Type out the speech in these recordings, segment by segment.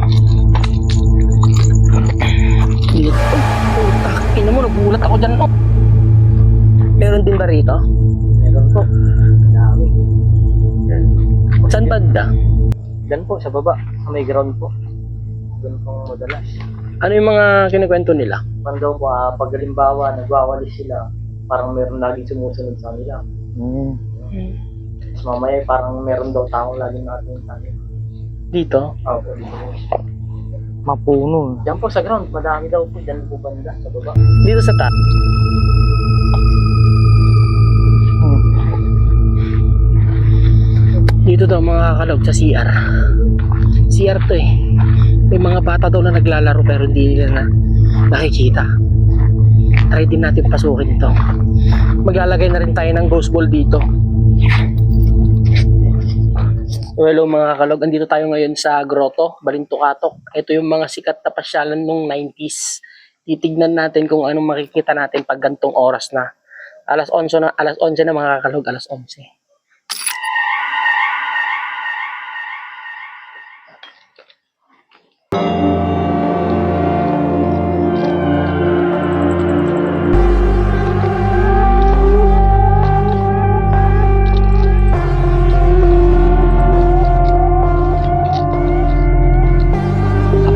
Oh, putak. Ina mo, nagulat ako dyan. Oh. Meron din ba rito? Meron po. Dami. Saan banda? Dyan po, sa baba. Sa may ground po. Doon po madalas. Ano yung mga kinikwento nila? Parang daw po, ah, pag halimbawa, nagwawalis sila, parang meron laging sumusunod sa kanila. Mm. Tapos mamaya, parang meron daw taong laging natin sa kanila. Dito? Opo. Mapuno. Diyan po sa ground, madami daw po. Diyan po banda, sa baba. Dito sa ta. Dito daw mga kakalog sa CR. CR to eh. May mga bata daw na naglalaro pero hindi nila na nakikita. Try din natin pasukin ito. Maglalagay na rin tayo ng ghost ball dito. Hello mga kalog, andito tayo ngayon sa Grotto, Balintukatok. Ito yung mga sikat na pasyalan nung 90s. Titignan natin kung anong makikita natin pag gantong oras na. Alas 11 na, alas 11 na mga kalog, alas 11.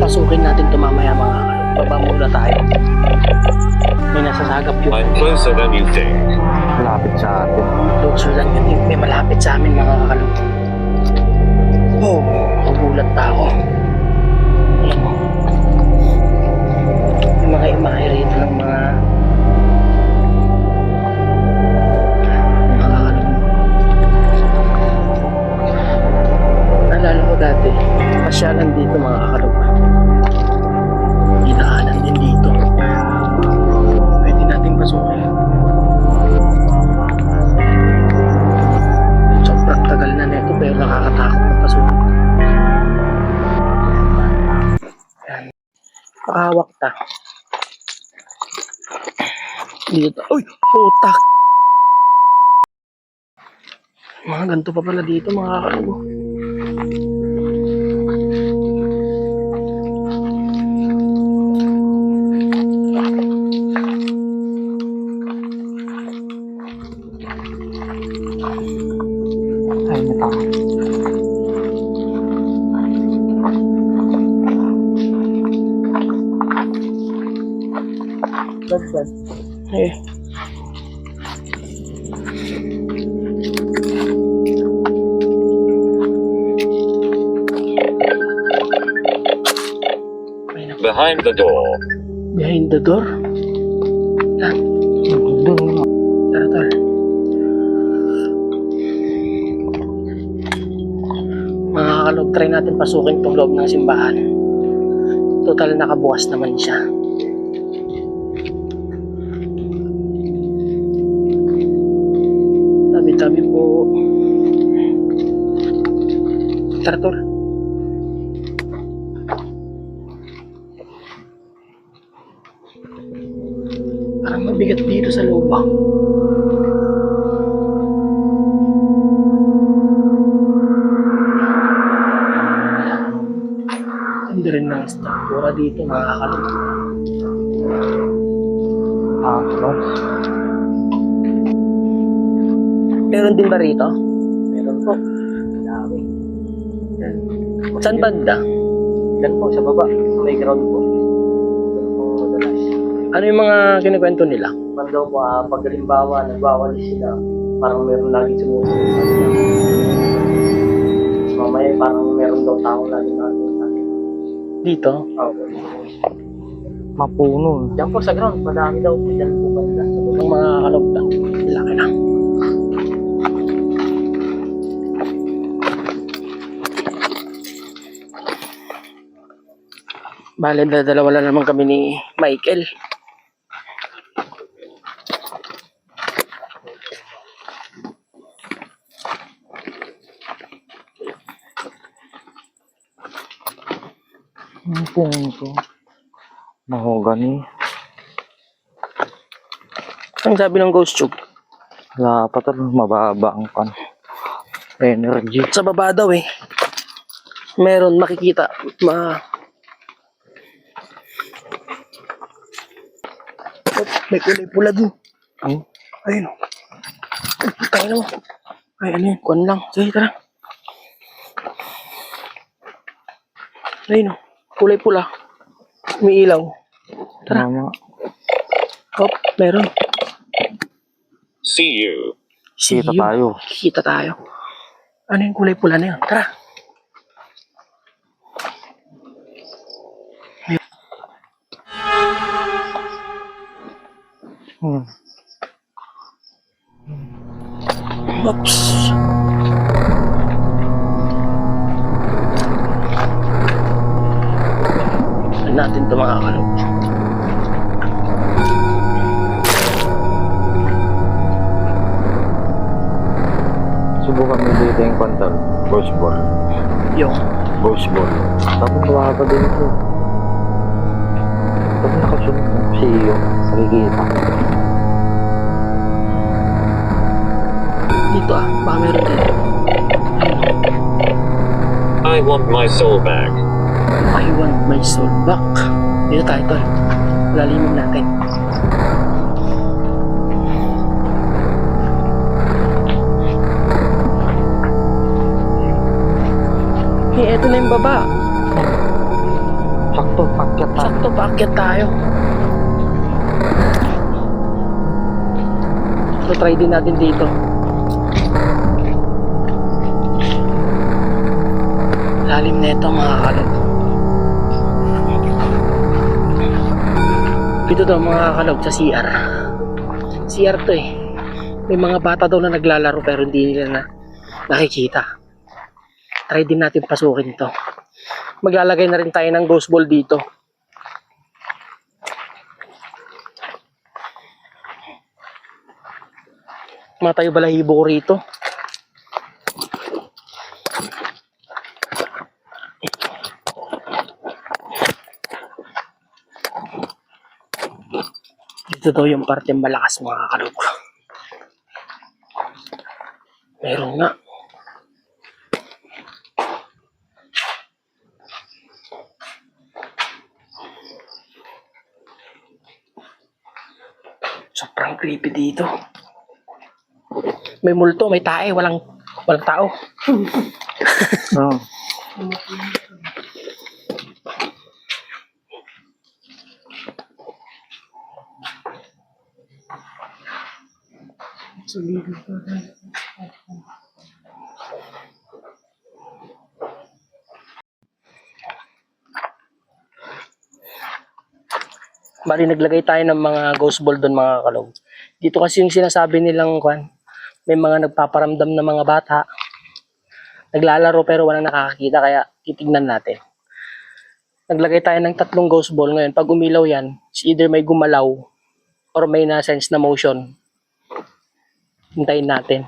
Papasukin natin ito mamaya mga. Baba muna tayo. May nasasagap yung I'm closer than you think. Malapit sa atin. Closer lang yun. Yung May malapit sa amin mga kakalog. Oh, magulat pa ako. Alam mo, may mga imahe rito ng mga Pakahawak ta. Dito. Uy! Putak! Mga ganito pa pala dito mga kakalo. Ay, natakot. That's Ay, naku. Behind the door. Behind the door. Doon. Tara, tara. Mga kalog, try natin pasukin tong loob ng simbahan. Total nakabukas naman siya. Tabi-tabi po. Tara. Parang mabigat dito sa loob ah. Hindi rin ng struktura dito, makakalog. Tapos. Meron din ba rito? Meron po. Dami. Saan banda? Yan po, sa baba. Sa may ground po. Madalas. Ano yung mga kinikwento nila? Parang daw po, ah, pag halimbawa, nagwawalis sila, parang meron laging sumusunod sa kanila. Tapos mamaya, parang meron daw taong laging natin sa kanila. Dito? Opo. Mapuno. Diyan po sa ground, madami daw po. Diyan po. Sa baba. Yung mga kalog daw. Laki na. Bale, dalawa lang naman kami ni Michael. Ang punto. Mahogany. Ang sabi ng ghost tube? Wala pa talaga. Mababa ang pan. Energy. Sa baba daw eh. Meron makikita. Ma... May kulay pula dun. Ano? Ayun o. Ay, tayo na mo. Ay, ano yun? Kuwan lang. Sige, tara. Ayun o. Kulay pula. May ilaw. Tara. Tama. Hop, meron. See you. See Kita you. tayo. Kita tayo. Ano yung kulay pula na yun? Tara. Hmm. Oops. Saan natin ito makakalog? Nakikita. Dito ah. Baka meron dito. I want my soul back. I want my soul back. Dito tayo, tol. Lalimin natin. Eh, eto na yung baba. Sakto, pakyat tayo. Sakto, paakyat tayo. So, try din natin dito. Lalim na mga kalog. Dito daw mga kalog sa CR. CR to eh. May mga bata daw na naglalaro pero hindi nila na nakikita. Try din natin pasukin to. Maglalagay na rin tayo ng ghost ball dito. Matayo balahibo ko rito. Dito daw yung parte malakas mga kalog. Meron nga. Sobrang creepy dito. May multo, may tae, walang walang tao. Oh. Bali, naglagay tayo ng mga ghost ball doon mga kalog. Dito kasi yung sinasabi nilang kwan, may mga nagpaparamdam na mga bata. Naglalaro pero walang nakakakita kaya titignan natin. Naglagay tayo ng tatlong ghost ball ngayon. Pag umilaw yan, either may gumalaw or may na-sense na motion. Hintayin natin.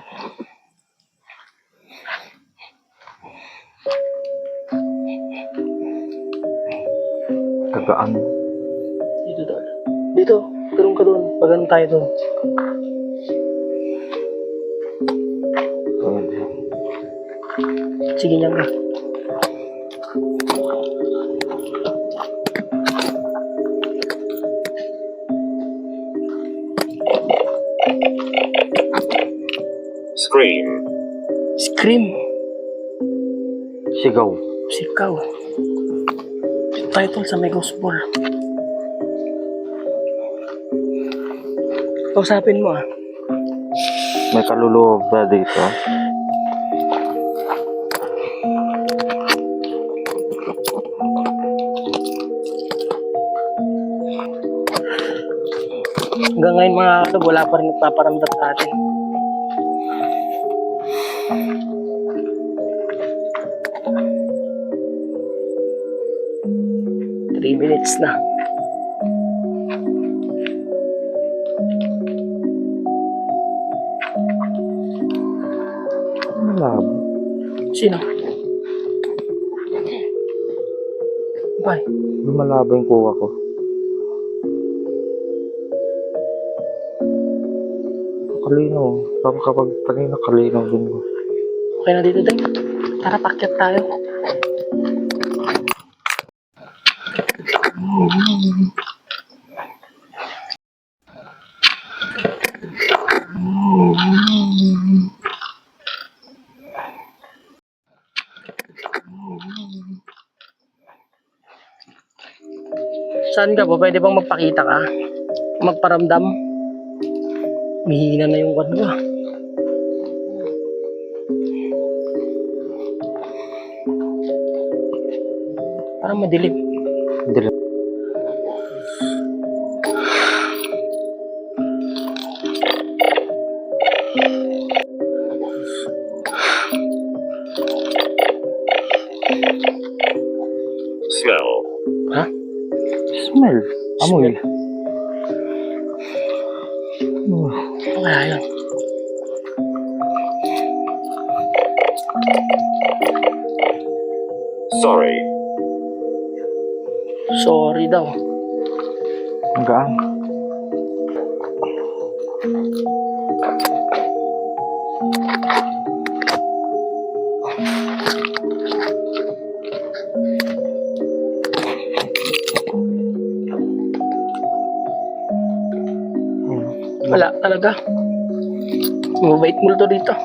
Gagaan. Dito doon. Dito. Turun ka doon. Pag ano tayo doon. Sige nga. Scream. Scream. Sigaw. Dito tayo tol sa may ghost ball. Kausapin mo ah. May kaluluwa ba dito? Ngayon mga kalog, wala pa rin nagpaparamdam sa atin. Three minutes na. Malabo. Sino? Bye. Lumalabo yung kuha ko. kalinaw. Parang kapag kanina kalinaw din ko. Okay na dito din. Tara, pakyat tayo. Saan ka po? Pwede bang magpakita ka? Magparamdam? Mihina na yung kwan ko. Parang madilim. Dilim. Smell. Smell. Amoy. Oh, Sorry. Sorry daw. ang gaan. Wala talaga. Mabait multo dito.